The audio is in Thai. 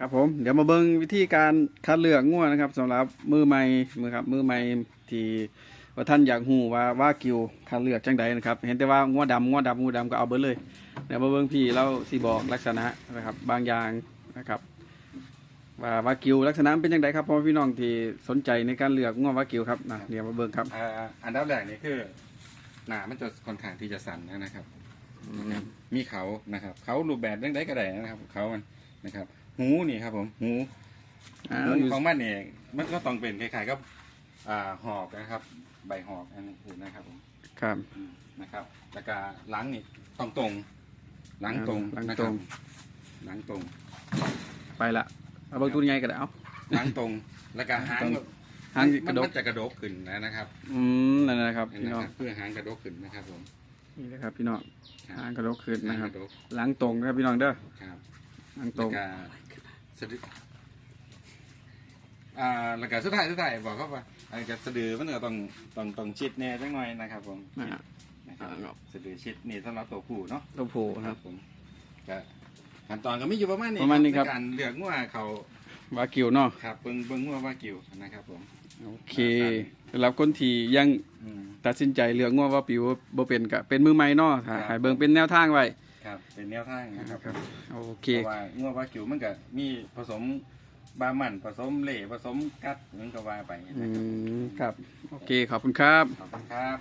ครับผมเดี๋ยวมาเบิ่งวิธีการคัดเลือกงัวนะครับสำหรับมือใหม่มือครับมือใหม่ที่ว่าท่านอยากหูว่าว่ากิวคัดเลือกจังใดนะครับ เห็นแต่ว่างัวดำงัวดำงัวดำก็เอาเบิดเลยเดี๋ยวมาเบิ่งพี่เราสิบอกลักษณะนะครับ บางอย่างนะครับว่าว่ากิวลักษณะเป็นจังไดครับพ่อพี่น้องที่สนใจในการเลือกงัวว่ากิวครับนะเดี๋ยวมาเบิ่งครับอ่าอันดับแรกนี่คือหนามันจะค่อนข้างที่จะสั่นนะครับนะครับ มีเขานะครับ เขารูปแบบเรื่องใดก็ได้นะครับ เขามันนะครับ หูนี่ครับผมหูอ่าหูอยู่ของมันเองมันก็ต้องเป็นคล้ายๆกับอ่าหอกนะครับ ใบหอกอันนี้คือนะครับผม ครับ อืมนะครับแล้วก็หลังนี่ต้องตรงหลังตรง หลังนะคตรรับงหลังตรงไปละเอาเบิ่งตัวใหญ่ก็ได้เอา หลังตรง แล้วก็หางตรงก็หางมันกระดก มันจะกระดกขึ้นนะครับอืมนั่นนะครับเห็นพี่ไหมน้องครับเพื่อหางกระดกขึ้นนะครับผมนี่นะครับพี่น้องครับหางกระดกขึ้นหานะงคกรับระดกหลังตรงนะครับพี่น้องเด้อครับหลังตแล้รวงก็ สะดืออ่าแล้วก็สุดท้ายสุดท้ายบอกเขาว่าไอ้กับสะดือมันก็ต้องต้องต้องชิดแน่จังหน่อยนะครับผมนะชิดฮะ นะครับอ่าสะดือชิดนี่สำหรับตัวผู้เนาะตัวผูนะครับ ผมก็ขั้นตอนก็ไม่อยู่ประมาณนี้ประมาณนี้ครับในการเลือกงัวเขาวากิวเนาะครับเบิ้งเบิ้งงัวว่ากิวนะครับ ผม โอเคสำหรับคนที่ยังอืม ตัดสินใจเลือกงัวว่าปิวบ่เป็นก็เป็นมือใหม่เนาะถ้าครับให้เบิ่งเป็นแนวทางไว้ ครับ เป็นแนวทางนะครับครับโอเคเพราะว่างัวว่ากิวมันก็มีผสมบามันผสมเหล่ผสมกัดเหมือนกับว่าไปนะอืครับมครับ โอเคขอบคุณครับ ขอบคุณครับ